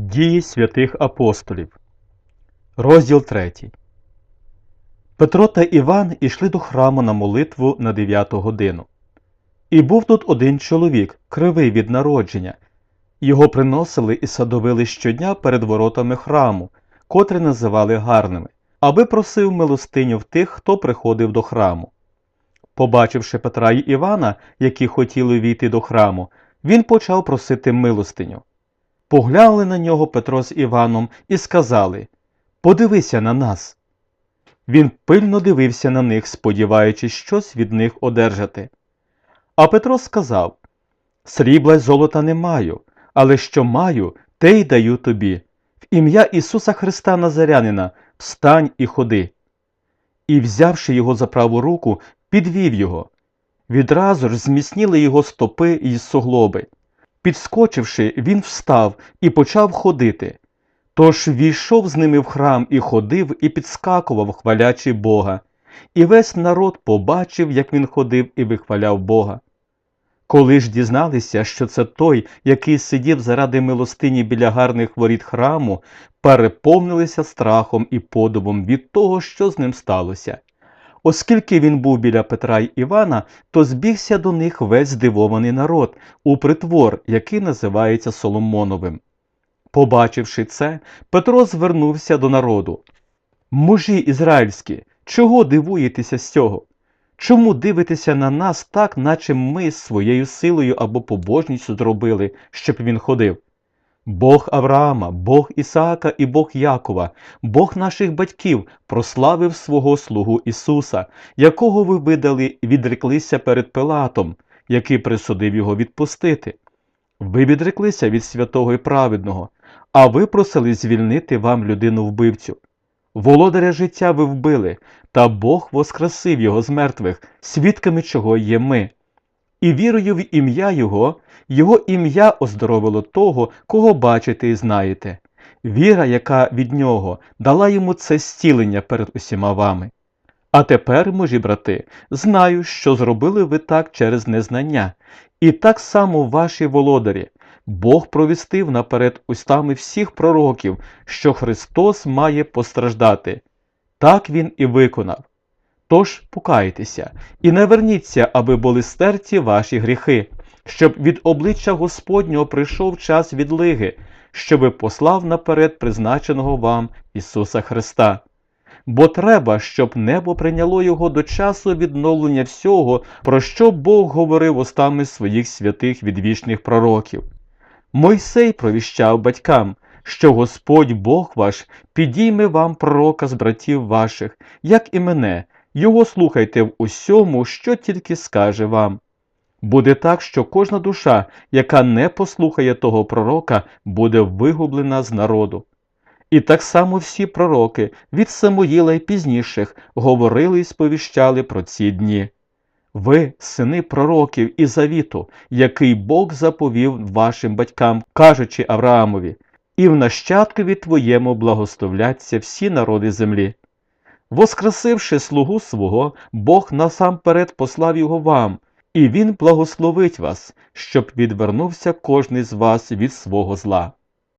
Дії святих апостолів. Розділ 3. Петро та Іван ішли до храму на молитву на дев'яту годину. І був тут один чоловік, кривий від народження. Його приносили і садовили щодня перед воротами храму, котрі називали гарними, аби просив милостиню в тих, хто приходив до храму. Побачивши Петра й Івана, які хотіли війти до храму, він почав просити милостиню. Поглянули на нього Петро з Іваном і сказали Подивися на нас. Він пильно дивився на них, сподіваючись щось від них одержати. А Петро сказав Срібла й золота не маю, але що маю, те й даю тобі. В ім'я Ісуса Христа Назарянина встань і ходи. І, взявши його за праву руку, підвів його. Відразу ж зміцніли його стопи й суглоби. Підскочивши, він встав і почав ходити. Тож війшов з ними в храм і ходив, і підскакував, хвалячи Бога. І весь народ побачив, як він ходив і вихваляв Бога. Коли ж дізналися, що це той, який сидів заради милостині біля гарних воріт храму, переповнилися страхом і подобом від того, що з ним сталося. Оскільки він був біля Петра й Івана, то збігся до них весь здивований народ у притвор, який називається Соломоновим. Побачивши це, Петро звернувся до народу. Мужі ізраїльські, чого дивуєтеся з цього? Чому дивитеся на нас так, наче ми своєю силою або побожністю зробили, щоб він ходив? Бог Авраама, Бог Ісаака і Бог Якова, Бог наших батьків прославив свого слугу Ісуса, якого ви видали відреклися перед Пилатом, який присудив його відпустити. Ви відреклися від святого і праведного, а ви просили звільнити вам людину вбивцю. Володаря життя ви вбили, та Бог воскресив його з мертвих, свідками чого є ми. І вірою в ім'я Його, Його ім'я оздоровило того, кого бачите і знаєте. Віра, яка від нього, дала йому це зцілення перед усіма вами. А тепер, мужі брати, знаю, що зробили ви так через незнання, і так само ваші володарі. Бог провістив наперед устами всіх пророків, що Христос має постраждати. Так він і виконав. Тож покайтеся і не верніться, аби були стерті ваші гріхи, щоб від обличчя Господнього прийшов час відлиги, щоби послав наперед призначеного вам Ісуса Христа. Бо треба, щоб небо прийняло його до часу відновлення всього, про що Бог говорив устами своїх святих відвічних пророків. Мойсей провіщав батькам, що Господь Бог ваш підійме вам пророка з братів ваших, як і мене, його слухайте в усьому, що тільки скаже вам. Буде так, що кожна душа, яка не послухає того пророка, буде вигублена з народу. І так само всі пророки від Самуїла й пізніших говорили і сповіщали про ці дні. Ви, сини пророків і завіту, який Бог заповів вашим батькам, кажучи Авраамові, і в нащадкові твоєму благословляться всі народи землі. Воскресивши слугу свого, Бог насамперед послав його вам, і він благословить вас, щоб відвернувся кожний з вас від свого зла.